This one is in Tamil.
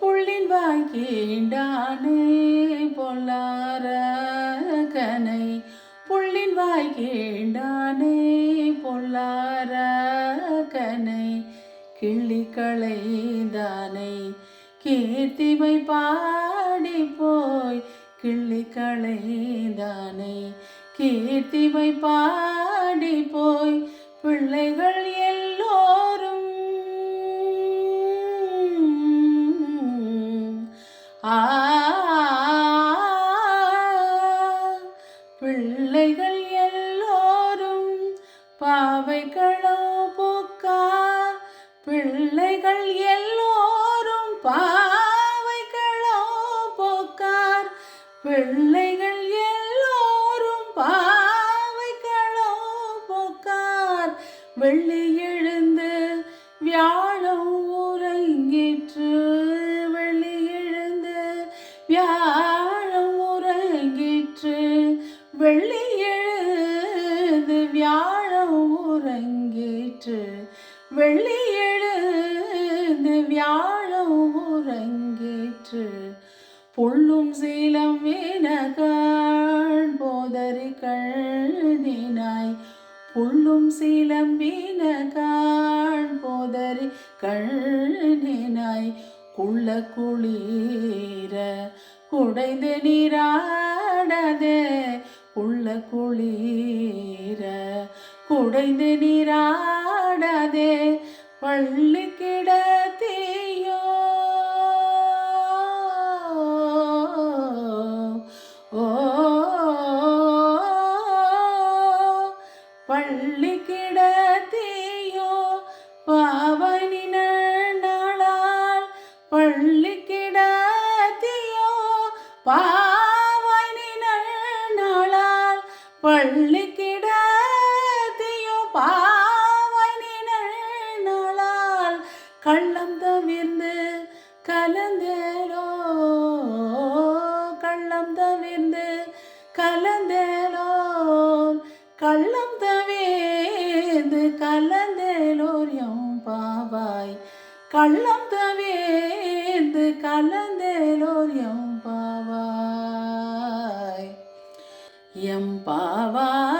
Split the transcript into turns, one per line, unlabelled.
புள்ளின் வாய் பொல்லார கனை. புள்ளின் வாய் பொல்லார கனை. கிள்ளி களைந்தானை கீர்த்திமை பாடி போய். கிள்ளி களைந்தானை கீர்த்திமை பாடி போய். பிள்ளைகள் எல்லாம் பிள்ளைகள் எல்லோரும் பாவைகளோ போக்கா? பிள்ளைகள் எல்லோரும் பாவைகளோ போக்கார் பிள்ளைகள் எல்லோரும் பாவைகளோ போக்கார் வெள்ளி எழுந்து வியாழம் உறங்கிற்று வியாழம் உறங்கிற்று. வெள்ளி எழுது வியாழம் உறங்கிற்று. வெள்ளி எழுது வியாழம் உறங்கிற்று. புள்ளும் சீலம் வீணகாள் போதறி கண்ணினாய். புள்ளும் சீலம் வீணகாள் போதறி கண்ணினாய். குள்ள குளிர குடைந்து நீராடதே. உள்ள குளிர குடைந்து நீராடதே. பள்ளி கிடத்தே பள்ளி கிடத்தியோ பாவனி நாளால் கள்ளம் தவிர்ந்து கலந்தேலோ கள்ளம் தவிர்ந்து கலந்தேலோ கள்ளம் தவிர்ந்து கலந்தேலோர் எம் பாவாய். கள்ளம் தவிர்ந்து கலந்தேலோர் எம் எம் பாவாய்